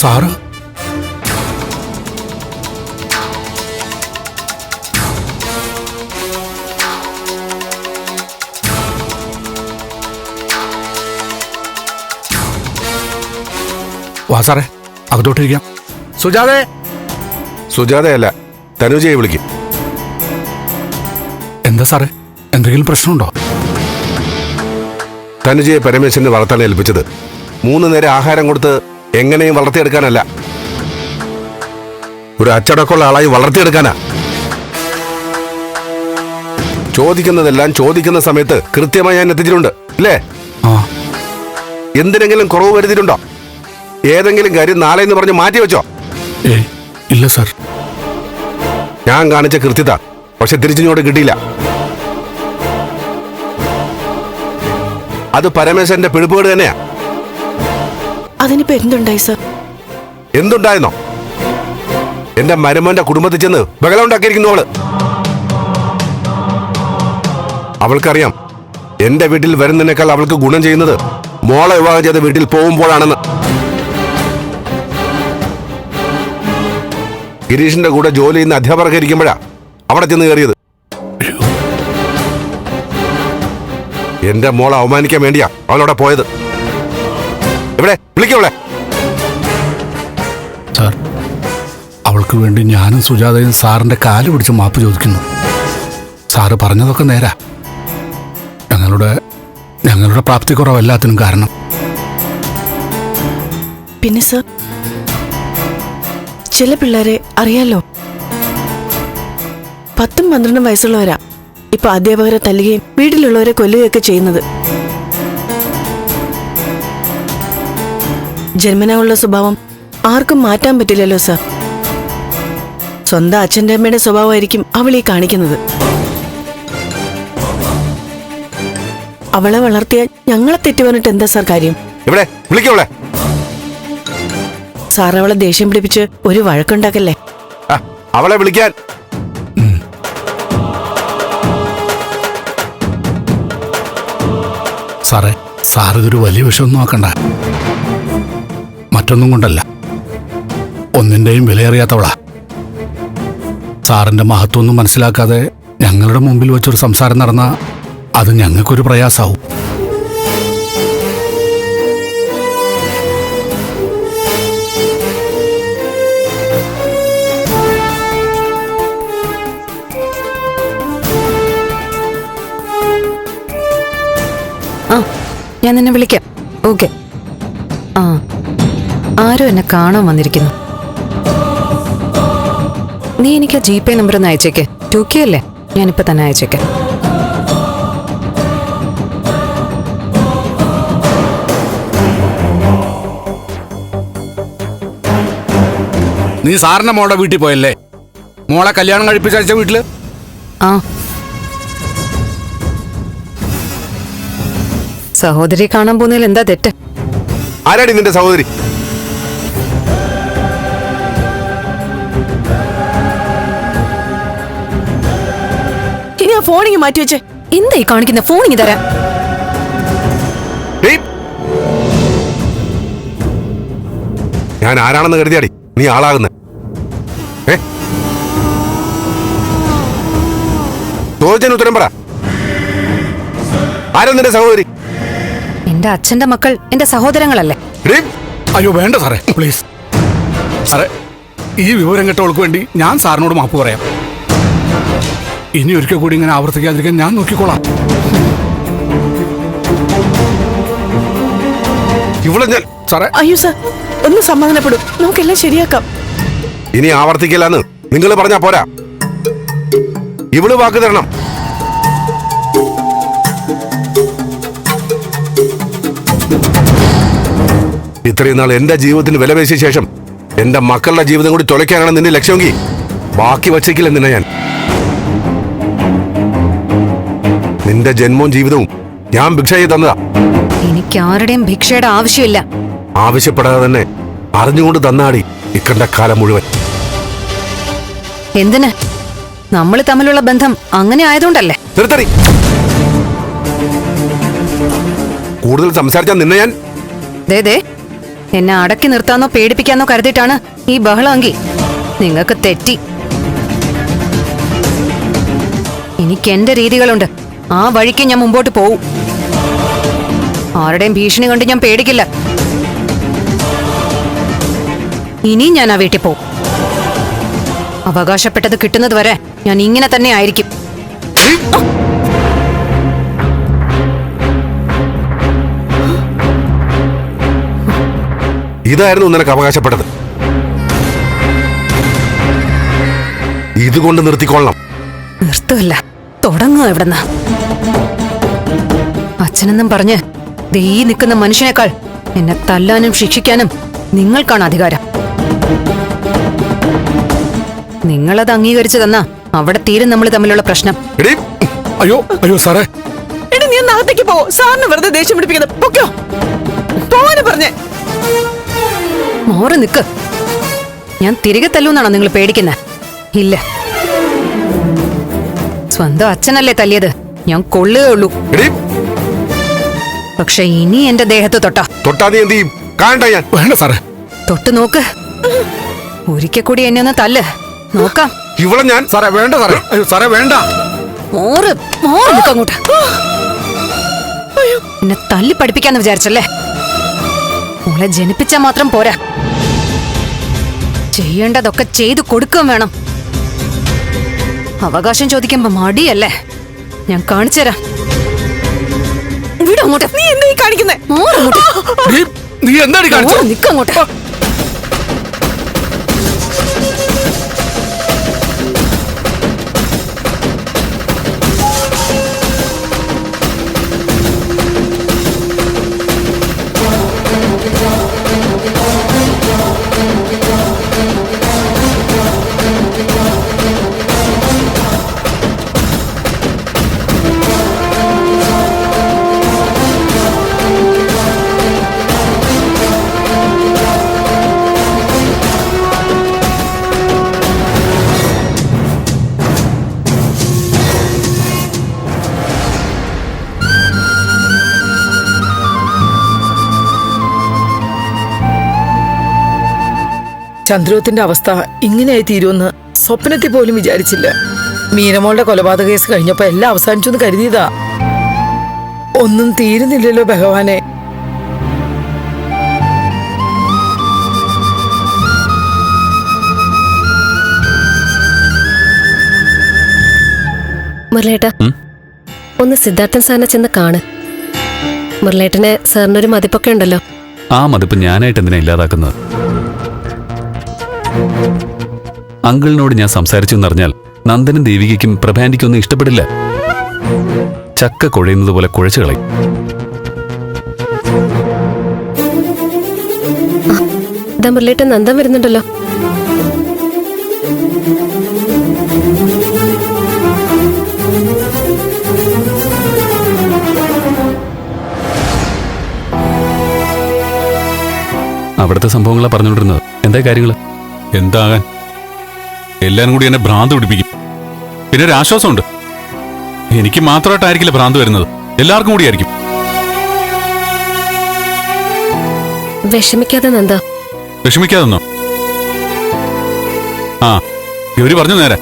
Sir? വാ സാറേ അകത്തോട്ടിരിക്കാം. സുജാതെ. സുജാതയല്ല തനുജയെ വിളിക്കും. എന്താ സാറേ എന്തെങ്കിലും പ്രശ്നമുണ്ടോ? തനുജയെ പരമേശ്വരന് വളർത്താൻ ഏൽപ്പിച്ചത്. മൂന്ന് നേരം ആഹാരം കൊടുത്ത് എങ്ങനെയും വളർത്തിയെടുക്കാനല്ല. ഒരു അച്ചടക്കമുള്ള ആളായി വളർത്തിയെടുക്കാനാ. ചോദിക്കുന്നതെല്ലാം ചോദിക്കുന്ന സമയത്ത് കൃത്യമായി ഞാൻ എത്തിച്ചിട്ടുണ്ട് അല്ലേ എന്തിനെങ്കിലും കുറവ് വരുത്തിയിട്ടുണ്ടോ? ഏതെങ്കിലും കാര്യം നാളെ എന്ന് പറഞ്ഞ് മാറ്റി വെച്ചോ? ഇല്ല സർ. ഞാൻ കാണിച്ച കൃത്യത പക്ഷെ തിരിച്ചിങ്ങോട്ട് കിട്ടിയില്ല. അത് പരമേശ്വരന്റെ പിടിപ്പുകേട് തന്നെയാ. അതിനിപ്പോ എന്തുണ്ടായി സർ? എന്തുണ്ടായെന്നോ എന്റെ മരുമോന്റെ കുടുംബത്തിൽ ചെന്ന് ബഹളം ഉണ്ടാക്കിയിരിക്കുന്നു അവൾ. അവൾക്കറിയാം എന്റെ വീട്ടിൽ വരുന്നതിനേക്കാൾ അവൾക്ക് ഗുണം ചെയ്യുന്നത് മോളെ വിവാഹം ചെയ്ത വീട്ടിൽ പോകുമ്പോഴാണെന്ന്. ഗിരീഷിന്റെ കൂടെ ജോലി ചെയ്യുന്ന അധ്യാപകർക്ക് ഇരിക്കുമ്പോഴാ അവിടെ ചെന്ന് കയറിയത്. എന്റെ മോളെ അവമാനിക്കാൻ വേണ്ടിയാ അവളവിടെ പോയത്. എവിടെ വിളിക്കവിടെ സാർ അവൾക്ക് വേണ്ടി ഞാനും സുജാതയും സാറിന്റെ കാൽ പിടിച്ച് മാപ്പ് ചോദിക്കുന്നു. സാറ് പറഞ്ഞതൊക്കെ നേരാ. ഞങ്ങളുടെ ഞങ്ങളുടെ പ്രാപ്തി കുറവ് എല്ലാത്തിനും കാരണം. പിന്നെ സർ ചില പിള്ളേരെ അറിയാലോ? പത്തും പന്ത്രണ്ടും വയസ്സുള്ളവരാ. ഇപ്പൊ അധ്യാപകരെ തല്ലുകയും വീട്ടിലുള്ളവരെ കൊല്ലുകയൊക്കെ ചെയ്യുന്നത്. ജന്മനാ ഉള്ള സ്വഭാവം ആർക്കും മാറ്റാൻ പറ്റില്ലല്ലോ സർ. സ്വന്തം അച്ഛന്റെ അമ്മയുടെ സ്വഭാവമായിരിക്കും അവൾ ഈ കാണിക്കുന്നത്. അവളെ വളർത്തിയ ഞങ്ങളെ തെറ്റി പറഞ്ഞിട്ട് എന്താ സാർ കാര്യം? ഇവിടെ വിളിക്കവളെ സാർ അവളെ ദേഷ്യം പിടിപ്പിച്ച് ഒരു വഴക്കുണ്ടാക്കല്ലേ? അവളെ വിളിക്കാൻ. സാറേ സാർ ഇതൊരു വലിയ വിഷയം നോക്കണ്ട. മറ്റൊന്നും കൊണ്ടല്ല. ഒന്നിന്റെയും വിലയറിയാത്തവളാ. സാറിന്റെ മഹത്വമൊന്നും മനസ്സിലാക്കാതെ ഞങ്ങളുടെ മുമ്പിൽ വെച്ചൊരു സംസാരം നടന്ന അത് ഞങ്ങൾക്കൊരു പ്രയാസാവും. ഞാൻ നിന്നെ വിളിക്കാം. ഓക്കെ. ആ. ആരോ എന്നെ കാണാൻ വന്നിരിക്കുന്നു. നീ എനിക്ക് ആ ജി പേ നമ്പർ ഒന്ന് അയച്ചേക്ക്. ടു കെ അല്ലേ? ഞാനിപ്പോ തന്നെ അയച്ചേക്കാം. നീ സാറിന്റെ മോളുടെ വീട്ടിൽ പോയല്ലേ? മോളെ കല്യാണം കഴിപ്പിച്ചയച്ച വീട്ടിൽ? ആ. സഹോദരി കാണാൻ പോകുന്നതിൽ എന്താ തെറ്റ്? ആരാടി നിന്റെ സഹോദരി? ഫോണിങ് മാറ്റി വെച്ചേ. എന്താ ഈ കാണിക്കുന്ന ഫോണിങ് തരാം! ഞാൻ ആരാണെന്ന് കരുതിയാടി. നീ ആളാകുന്ന. ചോദിച്ചതിന് ഉത്തരം പറ. ആരെന്നെ നിന്റെ സഹോദരി? എന്റെ അച്ഛന്റെ മക്കൾ എന്റെ സഹോദരങ്ങളല്ലേ? അയ്യോ വേണ്ട സാറേ. പ്ലീസ് സാറേ ഈ വിവരം കേട്ടവൾക്ക് വേണ്ടി ഞാൻ സാറിനോട് മാപ്പ് പറയാം. ഇനി ഒരിക്കൽ കൂടി ഇങ്ങനെ ആവർത്തിക്കാതിരിക്കാൻ ഞാൻ നോക്കിക്കോളാം. ഇവിടെ ഞാൻ സാറേ. അയ്യോ സർ ഒന്ന് സമാധാനപ്പെടും. നമുക്കെല്ലാം ശരിയാക്കാം. ഇനി ആവർത്തിക്കില്ലെന്ന് നിങ്ങൾ പറഞ്ഞാ പോരാ. ഇവൾ വാക്ക് തരണം. ഇത്രയും നാൾ എന്റെ ജീവിതത്തിന് വിലപേശിയ ശേഷം എന്റെ മക്കളുടെ ജീവിതം കൂടി തുലയ്ക്കാനാണ് നിന്റെ ലക്ഷ്യമെങ്കിൽ ബാക്കി വച്ചേക്കില്ല നിന്നെ ഞാൻ. നിന്റെ ജന്മവും ജീവിതവും ഞാൻ ഭിക്ഷ ചെയ്ത് തന്നതാ. എനിക്ക് ആരുടെയും ഭിക്ഷയുടെ ആവശ്യമില്ല. ആവശ്യപ്പെടാതെ തന്നെ അറിഞ്ഞുകൊണ്ട് തന്നാടി ഇക്കണ്ട കാലം മുഴുവൻ. എന്തിന്? നമ്മൾ തമ്മിലുള്ള ബന്ധം അങ്ങനെ ആയതുകൊണ്ടല്ലേ? നിർത്തടി. കൂടുതൽ സംസാരിച്ചാൽ നിന്നെ ഞാൻ ദേ. എന്നെ അടക്കി നിർത്താന്നോ പേടിപ്പിക്കാന്നോ കരുതിയിട്ടാണ് ഈ ബഹളമെങ്കിൽ നിങ്ങൾക്ക് തെറ്റി. എനിക്ക് എന്റെ രീതികളുണ്ട്. ആ വഴിക്ക് ഞാൻ മുമ്പോട്ട് പോവും. ആരുടെയും ഭീഷണി കണ്ട് ഞാൻ പേടിക്കില്ല. ഇനിയും ഞാൻ ആ വീട്ടിൽ പോവും. അവകാശപ്പെട്ടത് കിട്ടുന്നത് വരെ ഞാൻ ഇങ്ങനെ തന്നെ ആയിരിക്കും. ഇതായിരുന്നു നിനക്ക് അവകാശപ്പെട്ടത്. ഇതുകൊണ്ട് നിർത്തിക്കൊള്ളണം നിർത്തല്ല തുടങ്ങുക എവിടെന്ന് അച്ഛനെന്നും പറഞ്ഞ് ദേ ഈ നിൽക്കുന്ന മനുഷ്യനേക്കാൾ എന്നെ തല്ലാനും ശിക്ഷിക്കാനും നിങ്ങൾക്കാണ് അധികാരം. നിങ്ങളത് അംഗീകരിച്ചു തന്ന അവിടെ തീരും നമ്മൾ തമ്മിലുള്ള പ്രശ്നം. എടീ അയ്യോ അയ്യോ സാറേ. എടി നീ ഒന്ന് അകത്തേക്ക് പോ. സാറിന് വെറുതെ ദേഷ്യം പിടിപ്പിക്കുന്നത്. പൊക്കോ പോവാന് പറഞ്ഞേ. മോറ് നിക്ക്. ഞാൻ തിരികെ തല്ലൂന്നാണോ നിങ്ങൾ പേടിക്കുന്നേ? ഇല്ല. സ്വന്തം അച്ഛനല്ലേ തല്ലിയത്? ഞാൻ കൊള്ളുകയുള്ളൂ പക്ഷെ ഇനി എന്റെ ദേഹത്ത് തൊട്ടാ. തൊട്ടാ നീ എന്ത് ചെയ്യും? കാണണ്ട ഞാൻ. വേണ്ട സാറേ. തൊട്ട് നോക്ക്. ഒരിക്കൽ കൂടി എന്നെ ഒന്ന് തല്ല്. നോക്കാം. ഇവിടെ ഞാൻ സാറേ വേണ്ട സാറേ. അയ്യോ സാറേ വേണ്ട. മോറ് മോറ് നിക്ക് അങ്ങോട്ട്. എന്നെ തല്ലി പഠിപ്പിക്കാന്ന് വിചാരിച്ചല്ലേ? മോളെ ജനിപ്പിച്ചാ മാത്രം പോരാ. ചെയ്യേണ്ടതൊക്കെ ചെയ്തു കൊടുക്കുകയും വേണം. അവകാശം ചോദിക്കുമ്പോ മടിയല്ലേ? ഞാൻ കാണിച്ചു തരാം വിടങ്ങോട്ട് നീ എന്താ കാണിക്കുന്നേ? നീ എന്താ കാണിച്ചത്? നിക്കങ്ങോട്ട് ചന്ദ്രോത്തിന്റെ അവസ്ഥ ഇങ്ങനെയായി തീരുമെന്ന് സ്വപ്നത്തിൽ പോലും വിചാരിച്ചില്ല. മീനമോളുടെ കൊലപാതക കേസ് കഴിഞ്ഞപ്പോ എല്ലാം അവസാനിച്ചു എന്ന് കരുതിയതാ. ഒന്നും തീരുന്നില്ലല്ലോ ഭഗവാനെ. മുരളേട്ട ഒന്ന് സിദ്ധാർത്ഥൻ സാറിനെ ചെന്ന് കാണ്. മുരളേട്ടനെ സാറിനൊരു മതിപ്പൊക്കെ ഉണ്ടല്ലോ. ആ മതിപ്പ് ഞാനായിട്ട് എന്തിനാ ഇല്ലാതാക്കുന്നത്? അങ്കിളിനോട് ഞാൻ സംസാരിച്ചു എന്നറിഞ്ഞാൽ നന്ദനും ദേവികയ്ക്കും പ്രഭാന്റിക്കൊന്നും ഇഷ്ടപ്പെടില്ല. ചക്ക കുഴയുന്നത് പോലെ കുഴച്ചു കളയും. മുരളിട്ട് നന്ദൻ വരുന്നുണ്ടല്ലോ. അവിടുത്തെ സംഭവങ്ങളാ പറഞ്ഞുകൊണ്ടിരുന്നത്. എന്താ കാര്യങ്ങൾ? എന്താകാൻ? എല്ലാരും കൂടി എന്നെ ഭ്രാന്ത് പിടിപ്പിക്കും. പിന്നെ ഒരു ആശ്വാസമുണ്ട്. എനിക്ക് മാത്രമായിട്ടായിരിക്കില്ല ഭ്രാന്ത് വരുന്നത്. എല്ലാവർക്കും കൂടിയായിരിക്കും വിഷമിക്കാതെ നന്ദ. വിഷമിക്കാതെന്നോ? ആ ഇവർ പറഞ്ഞു നേരെ.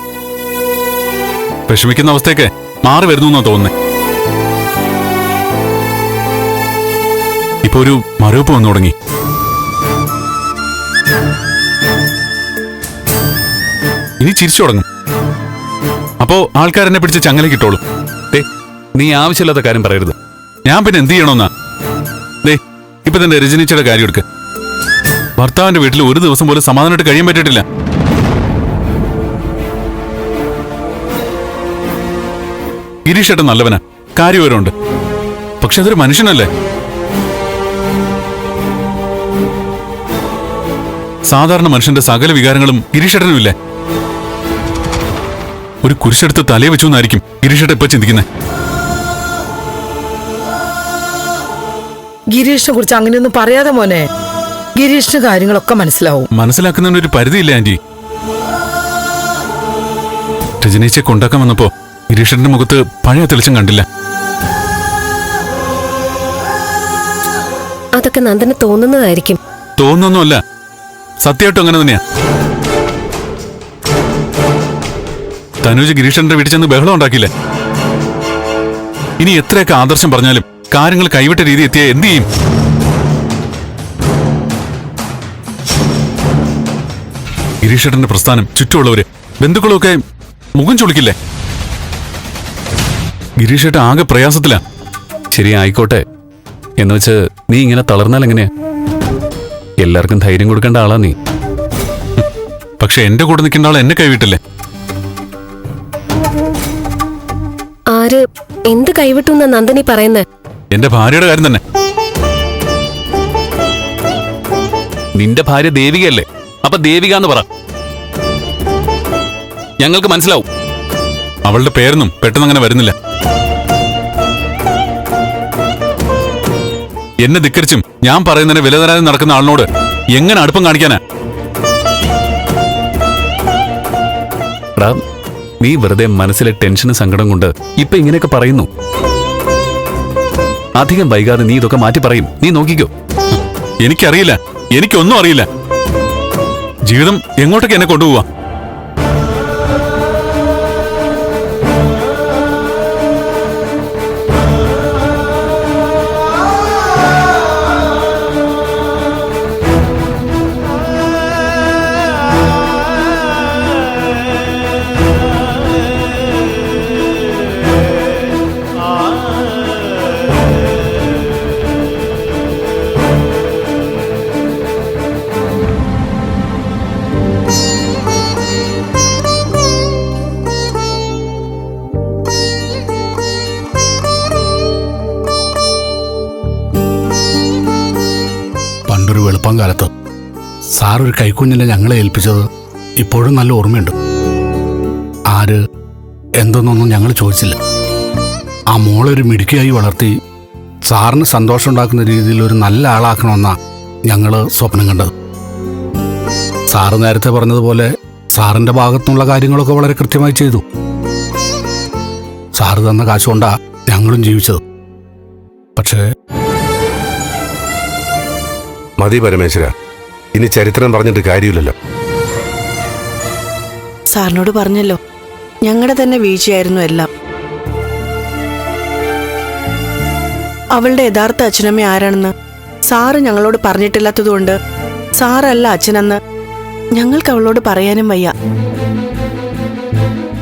വിഷമിക്കുന്ന അവസ്ഥയൊക്കെ മാറി വരുന്നു എന്നാ തോന്നുന്നേ. ഇപ്പൊ ഒരു മരവിപ്പ് വന്നു തുടങ്ങി. ഇനി ചിരിച്ചു തുടങ്ങും. അപ്പോ ആൾക്കാരെന്നെ പിടിച്ച് ചങ്ങല ഇട്ടോളും. ദേ, നീ ആവശ്യമില്ലാത്ത കാര്യം പറയരുത്. ഞാൻ പിന്നെ എന്ത് ചെയ്യണമെന്നാ ദേ ഇപ്പൊ തന്നെ രജനീച്ചയുടെ കാര്യം എടുക്ക. ഭർത്താവിന്റെ വീട്ടിൽ ഒരു ദിവസം പോലും സമാധാനമായിട്ട് കഴിയാൻ പറ്റിയിട്ടില്ല. ഗിരീഷേട്ടൻ നല്ലവനാ. കാര്യവരുണ്ട് പക്ഷെ അതൊരു മനുഷ്യനല്ലേ? സാധാരണ മനുഷ്യന്റെ സകല വികാരങ്ങളും ഗിരീഷേട്ടനും ഇല്ലേ ഒരു കുരിശെടുത്ത് തലയെ വെച്ചു എന്നായിരിക്കും ഗിരീഷേട്ട ഇപ്പൊ ചിന്തിക്കുന്നത് ഗിരീഷിനെ കുറിച്ച് അങ്ങനെയൊന്നും പറയാതെ മോനെ. ഗിരീഷിന് കാര്യങ്ങളൊക്കെ മനസ്സിലാവും. മനസ്സിലാക്കുന്നതിന് ഒരു പരിധിയില്ല ആന്റി? രജനീച്ചെ കൊണ്ടാക്കാൻ വന്നപ്പോ ഗിരീഷന്റെ മുഖത്ത് പഴയ തെളിച്ചം കണ്ടില്ല. അതൊക്കെ നന്ദന് തോന്നുന്നതായിരിക്കും. തോന്നുന്നൊന്നുമല്ല. സത്യമായിട്ടും അങ്ങനെ തന്നെയാ. തനുജ് ഗിരീഷന്റെ വീട്ടിൽ ചെന്ന് ബഹളം ഉണ്ടാക്കിയില്ലേ? ഇനി എത്രയൊക്കെ ആദർശം പറഞ്ഞാലും കാര്യങ്ങൾ കൈവിട്ട രീതി എത്തിയ എന്ത് ചെയ്യും? ഗിരീഷേട്ടന്റെ പ്രസ്ഥാനം ചുറ്റുമുള്ളവര് ബന്ധുക്കളൊക്കെ മുഖം ചുളിക്കില്ലേ? ഗിരീഷേട്ടൻ ആകെ പ്രയാസത്തിലാ. ശരി ആയിക്കോട്ടെ. എന്നുവെച്ച് നീ ഇങ്ങനെ തളർന്നാൽ എങ്ങനെയാ? എല്ലാവർക്കും ധൈര്യം കൊടുക്കേണ്ട ആളാ നീ. പക്ഷെ എന്റെ കൂടെ നിൽക്കേണ്ട ആൾ എന്നെ കൈവിട്ടില്ലേ? ആര് എന്ത് കൈവിട്ടു എന്നാ നന്ദനി പറയുന്നത് എന്റെ ഭാര്യയുടെ കാര്യം തന്നെ. നിന്റെ ഭാര്യ ദേവികയല്ലേ? അപ്പൊ ദേവിക എന്ന് പറ. ഞങ്ങൾക്ക് മനസ്സിലാവും. അവളുടെ പേരൊന്നും പെട്ടെന്ന് അങ്ങനെ വരുന്നില്ല. എന്നെ ധിക്കരിച്ചും ഞാൻ പറയുന്നതിന് വില തരാതെ നടക്കുന്ന ആളിനോട് എങ്ങനെ അടുപ്പം കാണിക്കാനാ? നീ വെറുതെ മനസ്സിലെ ടെൻഷന് സങ്കടം കൊണ്ട് ഇപ്പൊ ഇങ്ങനെയൊക്കെ പറയുന്നു. അധികം വൈകാതെ നീ ഇതൊക്കെ മാറ്റി പറയും. നീ നോക്കിക്കോ. എനിക്കറിയില്ല. എനിക്കൊന്നും അറിയില്ല. ജീവിതം എങ്ങോട്ടൊക്കെ എന്നെ കൊണ്ടുപോവാ? സാർ ഒരു കൈക്കുഞ്ഞിനെ ഞങ്ങളെ ഏൽപ്പിച്ചത് ഇപ്പോഴും നല്ല ഓർമ്മയുണ്ട്. ആര്? എന്തെന്നൊന്നും ഞങ്ങൾ ചോദിച്ചില്ല. ആ മോളൊരു മിടുക്കിയായി വളർത്തി സാറിന് സന്തോഷം ഉണ്ടാക്കുന്ന രീതിയിൽ ഒരു നല്ല ആളാക്കണമെന്നാണ് ഞങ്ങൾ സ്വപ്നം കണ്ടത്. സാറ് നേരത്തെ പറഞ്ഞതുപോലെ സാറിന്റെ ഭാഗത്തുള്ള കാര്യങ്ങളൊക്കെ വളരെ കൃത്യമായി ചെയ്തു. സാറ് തന്ന കാശുകൊണ്ടാ ഞങ്ങളും ജീവിച്ചത്. പക്ഷേ മതി പരമേശ്വര. ഇനി ചരിത്രം പറഞ്ഞിട്ട് കാര്യമില്ലല്ലോ. സാറിനോട് പറഞ്ഞല്ലോ. ഞങ്ങളുടെ തന്നെ വീഴ്ചയായിരുന്നു എല്ലാം. അവളുടെ യഥാർത്ഥ അച്ഛനമ്മ ആരാണെന്ന് സാറ് ഞങ്ങളോട് പറഞ്ഞിട്ടില്ലാത്തതുകൊണ്ട് സാറല്ല അച്ഛനെന്ന് ഞങ്ങൾക്ക് അവളോട് പറയാനും വയ്യ.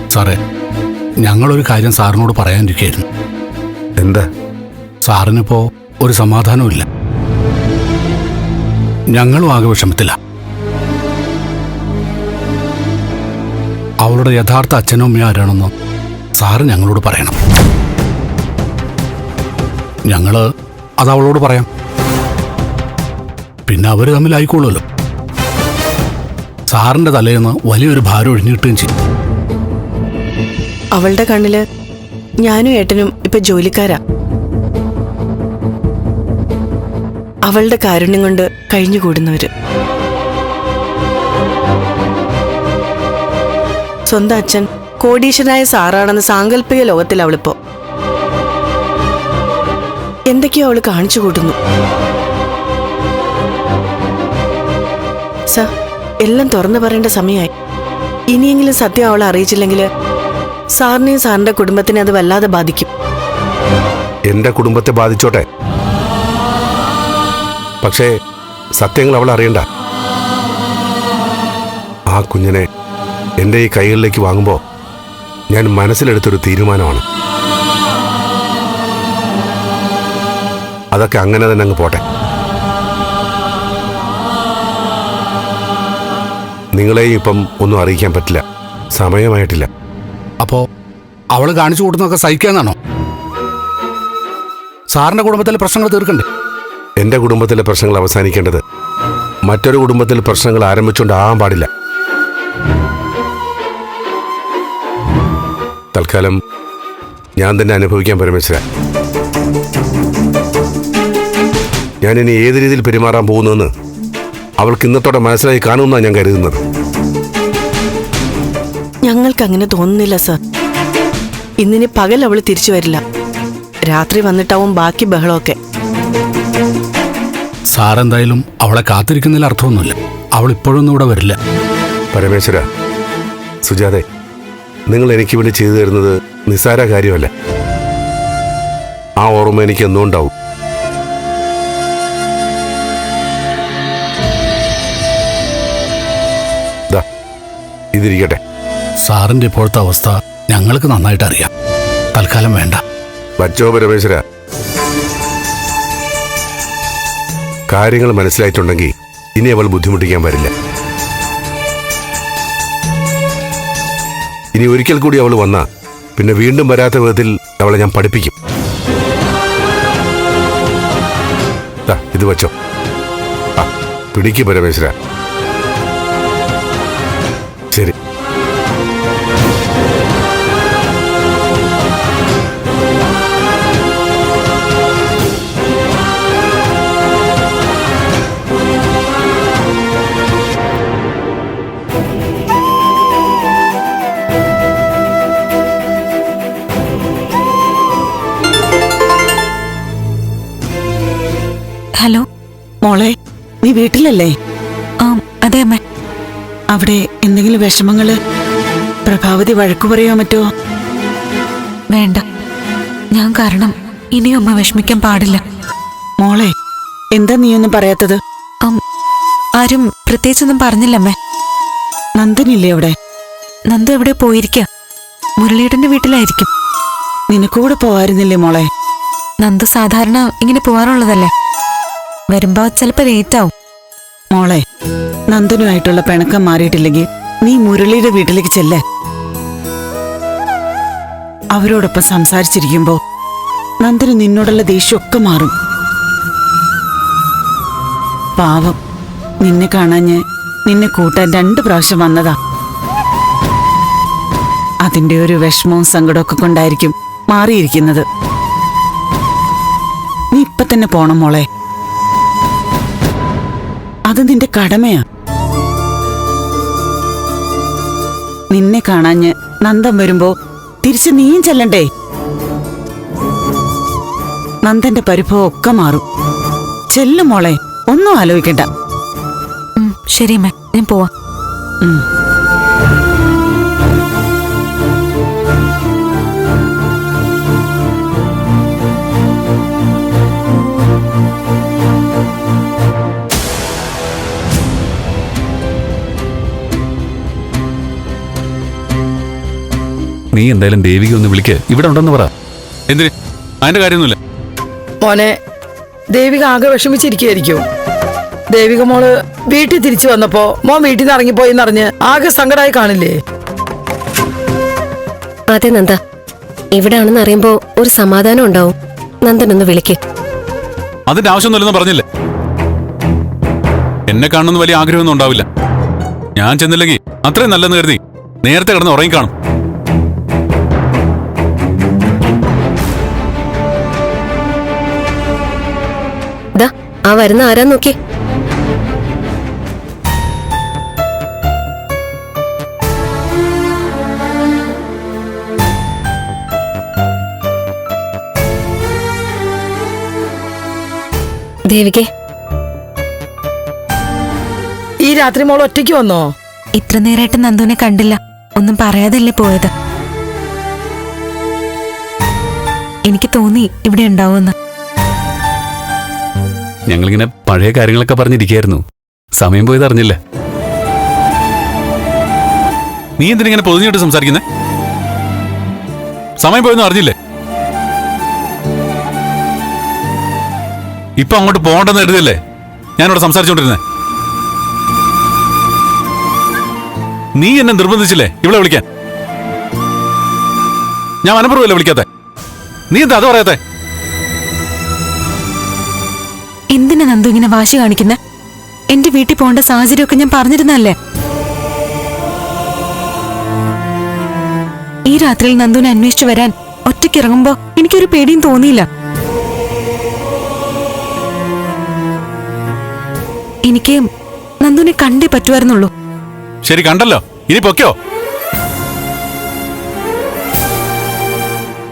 സാറേ ഞങ്ങളൊരു കാര്യം സാറിനോട് പറയാനിരിക്കുകയായിരുന്നു. എന്താ? സാറിനിപ്പോ ഒരു സമാധാനവുമില്ല. ഞങ്ങളും ആകെ വിഷമത്തില്ല അവളുടെ യഥാർത്ഥ അച്ഛനും അമ്മയും ആരാണെന്ന് സാറ് ഞങ്ങളോട് പറയണം. ഞങ്ങൾ അത് അവളോട് പറയാം. പിന്നെ അവർ തമ്മിലായിക്കോളുമല്ലോ സാറിന്റെ തലേന്ന് വലിയൊരു ഭാരം ഒഴിഞ്ഞിട്ടുകയും ചെയ്യും. അവളുടെ കണ്ണിൽ ഞാനും ഏട്ടനും ഇപ്പൊ ജോലിക്കാരാ. അവളുടെ കാരുണ്യം കൊണ്ട് കഴിഞ്ഞുകൂടുന്നവര്. സ്വന്തം അച്ഛൻ കോടീശ്വരനായ സാറാണെന്ന് സാങ്കല്പിക ലോകത്തിൽ അവളിപ്പോ. എന്തൊക്കെയോ അവൾ കാണിച്ചു കൂട്ടുന്നു സർ എല്ലാം തുറന്നു പറയേണ്ട സമയമായി. ഇനിയെങ്കിലും സത്യം അവളെ അറിയിച്ചില്ലെങ്കിൽ സാറിനെയും സാറിന്റെ കുടുംബത്തിനെ അത് വല്ലാതെ ബാധിക്കും. എന്റെ കുടുംബത്തെ ബാധിച്ചോട്ടെ? പക്ഷേ സത്യങ്ങൾ അവൾ അറിയണ്ട. ആ കുഞ്ഞിനെ എന്റെ ഈ കൈകളിലേക്ക് വാങ്ങുമ്പോൾ ഞാൻ മനസ്സിലെടുത്തൊരു തീരുമാനമാണ്. അതൊക്കെ അങ്ങനെ തന്നെ അങ്ങ് പോട്ടെ. നിങ്ങളെയും ഇപ്പം ഒന്നും അറിയിക്കാൻ പറ്റില്ല. സമയമായിട്ടില്ല. അപ്പോ അവൾ കാണിച്ചു കൂട്ടുന്നൊക്കെ സഹിക്കാന്നാണോ? സാറിന്റെ കുടുംബത്തിലെ പ്രശ്നങ്ങൾ തീർക്കണ്ടേ? എന്റെ കുടുംബത്തിലെ പ്രശ്നങ്ങൾ അവസാനിക്കേണ്ടത് മറ്റൊരു കുടുംബത്തിൽ പ്രശ്നങ്ങൾ ആരംഭിച്ചുകൊണ്ട് പാടില്ല. തൽക്കാലം ഞാൻ തന്നെ അനുഭവിക്കാൻ പരമേശ്വര. ഞാൻ ഇനി ഏത് രീതിയിൽ പെരുമാറാൻ പോകുന്നതെന്ന് അവൾക്ക് ഇന്നത്തോടെ മനസ്സിലായി കാണുമെന്നാണ് ഞാൻ കരുതുന്നത്. ഞങ്ങൾക്ക് അങ്ങനെ തോന്നുന്നില്ല സർ. ഇന്നിനി പകൽ അവൾ തിരിച്ചു വരില്ല. രാത്രി വന്നിട്ടാവും ബാക്കി ബഹളമൊക്കെ. സാർ എന്തായാലും അവളെ കാത്തിരിക്കുന്നതിൽ അർത്ഥമൊന്നുമില്ല. അവൾ ഇപ്പോഴൊന്നും ഇവിടെ വരില്ല. പരമേശ്വര സുജാതെ നിങ്ങൾ എനിക്ക് വേണ്ടി ചെയ്തു തരുന്നത് നിസ്സാര കാര്യമല്ല. ആ ഓർമ്മ എനിക്ക് എന്നും ഉണ്ടാവും ഇതിരിക്കട്ടെ. സാറിന്റെ ഇപ്പോഴത്തെ അവസ്ഥ ഞങ്ങൾക്ക് നന്നായിട്ട് അറിയാം. തൽക്കാലം വേണ്ട. വച്ചോ പരമേശ്വര. കാര്യങ്ങൾ മനസ്സിലായിട്ടുണ്ടെങ്കിൽ ഇനി അവൾ ബുദ്ധിമുട്ടിക്കാൻ വരില്ല. ഇനി ഒരിക്കൽ കൂടി അവൾ വന്ന പിന്നെ വീണ്ടും വരാത്ത വിധത്തിൽ അവളെ ഞാൻ പഠിപ്പിക്കും. ഇത് വച്ചോ. പിടിക്ക് പരമേശ്വര. ശരി. വീട്ടിലല്ലേ ആ അതെ അമ്മ. അവിടെ എന്തെങ്കിലും വിഷമങ്ങൾ? പ്രഭാവതി വഴക്കു പറയോ മറ്റോ വേണ്ട. ഞാൻ കാരണം ഇനിയും അമ്മ വിഷമിക്കാൻ പാടില്ല. മോളെ എന്താ നീയൊന്നും പറയാത്തത്? അം, ആരും പ്രത്യേകിച്ചൊന്നും പറഞ്ഞില്ലമ്മേ നന്ദനില്ലേ അവിടെ? നന്ദു എവിടെ പോയിരിക്ക? മുരളിയേട്ടന്റെ വീട്ടിലായിരിക്കും. നിനക്കൂടെ പോവായിരുന്നില്ലേ മോളെ? നന്ദു സാധാരണ ഇങ്ങനെ പോവാറുള്ളതല്ലേ? വരുമ്പോ ചിലപ്പോ ലേറ്റ് ആവും. മോളെ നന്ദനുമായിട്ടുള്ള പിണക്കം മാറിയിട്ടില്ലെങ്കിൽ നീ മുരളിയുടെ വീട്ടിലേക്ക് ചെല്ലേ. അവരോടൊപ്പം സംസാരിച്ചിരിക്കുമ്പോ നന്ദന് നിന്നോടുള്ള ദേഷ്യമൊക്കെ മാറും. പാവം നിന്നെ കാണാഞ്ഞ് നിന്നെ കൂട്ടാൻ രണ്ട് പ്രാവശ്യം വന്നതാ. അതിന്റെ ഒരു വിഷമവും സങ്കടമൊക്കെ കൊണ്ടായിരിക്കും മാറിയിരിക്കുന്നത്. നീ ഇപ്പൊ തന്നെ പോണം മോളെ. അത് നിന്റെ കടമയാ. നിന്നെ കാണാഞ്ഞ് നന്ദം വരുമ്പോ തിരിച്ച് നീയും ചെല്ലണ്ടേ? നന്ദന്റെ പരിഭവം ഒക്കെ മാറും. ചെല്ലും മോളെ ഒന്നും ആലോചിക്കണ്ട. ശരി മേ ഞാൻ പോവാം. നീ എന്തായാലും ദേവിക ഒന്ന് വിളിക്ക്. ഇവിടെ ഉണ്ടെന്ന് പറ. എന്തിന്? അതിന്റെ കാര്യമൊന്നുമില്ല. മോനെ ദേവിക ആകെ വിഷമിച്ചിരിക്കുകയായിരിക്കും. ദേവിക മോൾ വീട്ടിൽ തിരിച്ചു വന്നപ്പോ മോൻ വീട്ടിൽ നിന്ന് ഇറങ്ങിപ്പോയി എന്നറിഞ്ഞ് ആകെ സങ്കടമായി കാണില്ലേ? അതെ നന്ദ. ഇവിടെ ആണെന്ന് അറിയുമ്പോ ഒരു സമാധാനം ഉണ്ടാവും. നന്ദൻ ഒന്ന് വിളിക്ക്. അതിന്റെ ആവശ്യമൊന്നുമില്ലെന്ന് പറഞ്ഞില്ലേ? എന്നെ കാണണമെന്ന് വലിയ ആഗ്രഹമൊന്നും ഉണ്ടാവില്ല. ഞാൻ ചെന്നില്ലെങ്കിൽ അത്രയും നല്ലെന്ന് കരുതി നേരത്തെ കിടന്ന് ഉറങ്ങിക്കാണും. ആ വരുന്ന ആരാ നോക്കി? ദേവികെ. ഈ രാത്രി മോൾ ഒറ്റയ്ക്ക് വന്നോ? ഇത്ര നേരമായിട്ട് നന്ദുവിനെ കണ്ടില്ല. ഒന്നും പറയാതല്ലേ പോയത്. എനിക്ക് തോന്നി ഇവിടെ ഉണ്ടാവുമെന്ന്. ഞങ്ങളിങ്ങനെ പഴയ കാര്യങ്ങളൊക്കെ പറഞ്ഞിരിക്കായിരുന്നു. സമയം പോയത് അറിഞ്ഞില്ല. നീ എന്തിനിങ്ങനെ പൊതിഞ്ഞിട്ട് സംസാരിക്കുന്നേ? സമയം പോയെന്ന് അറിഞ്ഞില്ലേ? ഇപ്പൊ അങ്ങോട്ട് പോകണ്ടെന്ന് എഴുതിയല്ലേ ഞാനിവിടെ സംസാരിച്ചോണ്ടിരുന്നേ. നീ എന്നെ നിർബന്ധിച്ചില്ലേ ഇവിടെ വിളിക്കാൻ? ഞാൻ മനപ്പുറമല്ലേ വിളിക്കാത്ത? നീ എന്താ അത് പറയാത്തെ? എന്തിനാ നന്ദു ഇങ്ങനെ വാശി കാണിക്കുന്ന? എന്റെ വീട്ടിൽ പോകേണ്ട സാഹചര്യമൊക്കെ ഞാൻ പറഞ്ഞിരുന്നല്ലേ ഈ രാത്രിയിൽ നന്ദുവിനെ അന്വേഷിച്ചു വരാൻ ഒറ്റയ്ക്ക് ഇറങ്ങുമ്പോ എനിക്കൊരു പേടിയും തോന്നിയില്ല. എനിക്ക് നന്ദുവിനെ കണ്ടേ പറ്റുമായിരുന്നുള്ളൂ. ശരി കണ്ടല്ലോ. ഇനി പൊക്കോ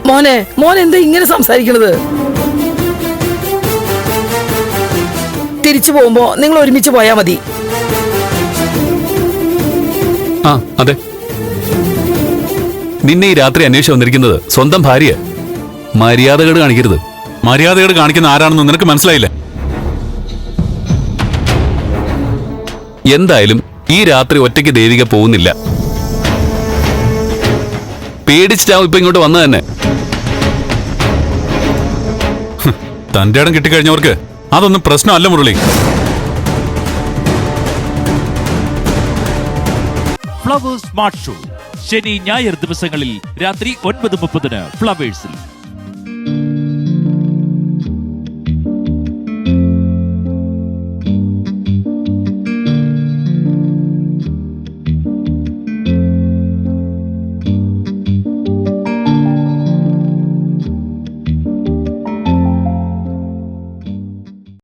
മോനെ മോനെന്താ എന്താ ഇങ്ങനെ സംസാരിക്കണത്? തിരിച്ചു പോകുമ്പോ നിങ്ങൾ ഒരുമിച്ച് പോയാ മതി. ആ അതെ. നിന്നെ ഈ രാത്രി അന്വേഷിച്ച് വന്നിരിക്കുന്നത് സ്വന്തം ഭാര്യ മര്യാദകേട് കാണിക്കരുത്. മര്യാദകേട് കാണിക്കുന്ന ആരാണെന്ന് നിനക്ക് മനസ്സിലായില്ല? എന്തായാലും ഈ രാത്രി ഒറ്റയ്ക്ക് ദേവിക പോകുന്നില്ല. പേടിച്ചിട്ടാവും ഇപ്പൊ ഇങ്ങോട്ട് വന്നത് തന്നെ. തന്റെ ഇടം കിട്ടിക്കഴിഞ്ഞവർക്ക് അതൊന്നും പ്രശ്നമല്ല മുരളി. Flowers smart show. ശനി ഞായർ ദിവസങ്ങളിൽ രാത്രി ഒൻപത് മുപ്പതിന് ഫ്ലവേഴ്സിൽ.